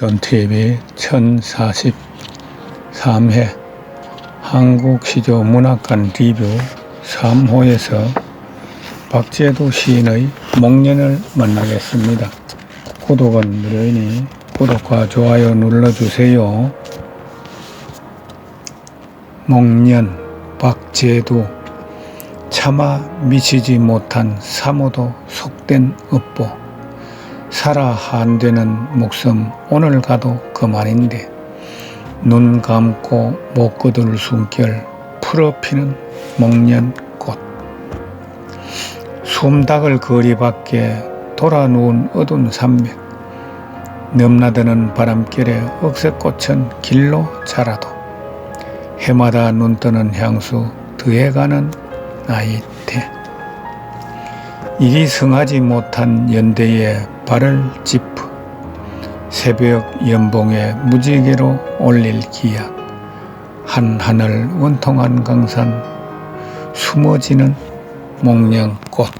전TV 1043회 한국시조 문학관 리뷰 3호에서 박재도 시인의 목련을 만나겠습니다. 구독은 무료이니 구독과 좋아요 눌러주세요. 목련 박재도 차마 미치지 못한 사모도 속된 업보 살아 한되는 목숨 오늘 가도 그만인데 눈 감고 못 거둘 숨결 풀어피는 목련꽃. 숨닥을 거리 밖에 돌아 누운 어두운 산맥. 넘나드는 바람결에 억새꽃은 길로 자라도 해마다 눈 뜨는 향수 더해가는 나이테 이리 성하지 못한 연대에 발을 짚어 새벽 연봉에 무지개로 올릴 기약 한 하늘 원통한 강산 숨어지는 목련꽃